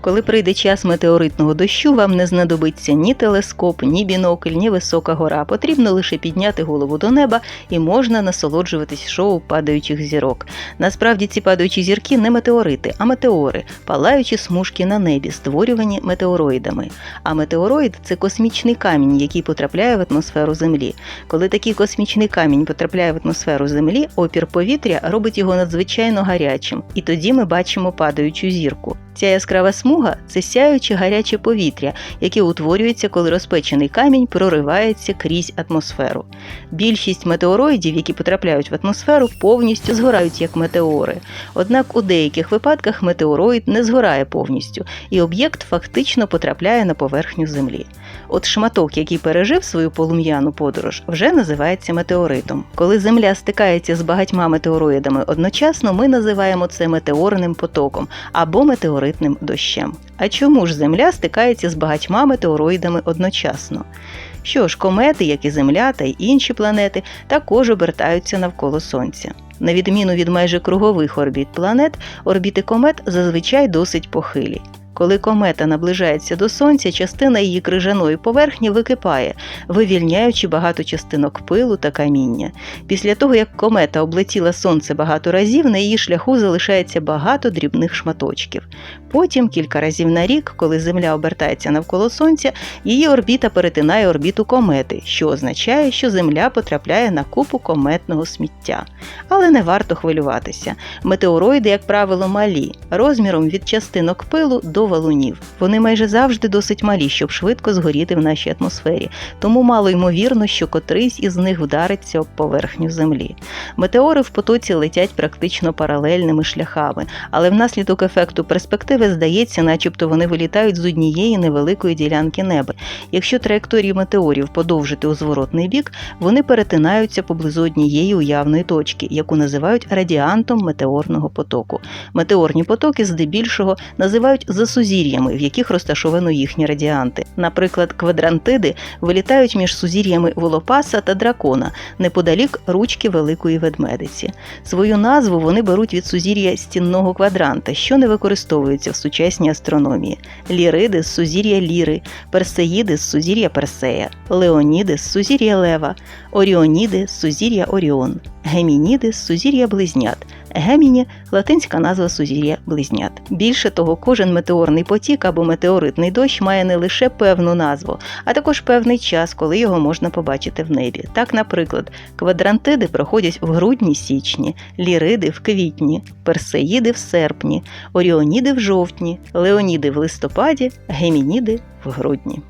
Коли прийде час метеоритного дощу, вам не знадобиться ні телескоп, ні бінокль, ні висока гора. Потрібно лише підняти голову до неба і можна насолоджуватись шоу падаючих зірок. Насправді ці падаючі зірки не метеорити, а метеори, палаючі смужки на небі, створювані метеороїдами. А метеороїд це космічний камінь, який потрапляє в атмосферу Землі. Коли такий космічний камінь потрапляє в атмосферу Землі, опір повітря робить його надзвичайно гарячим, і тоді ми бачимо падаючу зірку. Ця яскрава смуга це сяюче гаряче повітря, яке утворюється, коли розпечений камінь проривається крізь атмосферу. Більшість метеороїдів, які потрапляють в атмосферу, повністю згорають як метеори. Однак у деяких випадках метеороїд не згорає повністю, і об'єкт фактично потрапляє на поверхню Землі. От шматок, який пережив свою полум'яну подорож, вже називається метеоритом. Коли Земля стикається з багатьма метеороїдами одночасно, ми називаємо це метеорним потоком або метеоритним дощем. А чому ж Земля стикається з багатьма метеороїдами одночасно? Що ж, комети, як і Земля та й інші планети, також обертаються навколо Сонця. На відміну від майже кругових орбіт планет, орбіти комет зазвичай досить похилі. Коли комета наближається до сонця, частина її крижаної поверхні википає, вивільняючи багато частинок пилу та каміння. Після того, як комета облетіла сонце багато разів, на її шляху залишається багато дрібних шматочків. Потім, кілька разів на рік, коли Земля обертається навколо сонця, її орбіта перетинає орбіту комети, що означає, що Земля потрапляє на купу кометного сміття. Але не варто хвилюватися. Метеороїди, як правило, малі, розміром від частинок пилу до валунів. Вони майже завжди досить малі, щоб швидко згоріти в нашій атмосфері, тому мало ймовірно, що котрийсь із них вдариться об поверхню Землі. Метеори в потоці летять практично паралельними шляхами, але внаслідок ефекту перспективи здається, начебто вони вилітають з однієї невеликої ділянки неба. Якщо траєкторії метеорів подовжити у зворотний бік, вони перетинаються поблизу однієї уявної точки, яку називають радіантом метеорного потоку. Метеорні потоки здебільшого називають засузір'ями, в яких розташовано їхні радіанти. Наприклад, квадрантиди вилітають між сузір'ями Волопаса та Дракона неподалік ручки Великої ведмедиці. Свою назву вони беруть від сузір'я стінного квадранта, що не використовується в сучасній астрономії. Ліриди з сузір'я Ліри, Персеїди з сузір'я Персея, Леоніди з сузір'я Лева, Оріоніди з сузір'я Оріон, Гемініди з сузір'я Близнят. Геміні латинська назва сузір'я близнят. Більше того, кожен метеорний потік або метеоритний дощ має не лише певну назву, а також певний час, коли його можна побачити в небі. Так, наприклад, квадрантиди проходять в грудні-січні, ліриди в квітні, персеїди в серпні, оріоніди в жовтні, леоніди в листопаді, гемініди в грудні.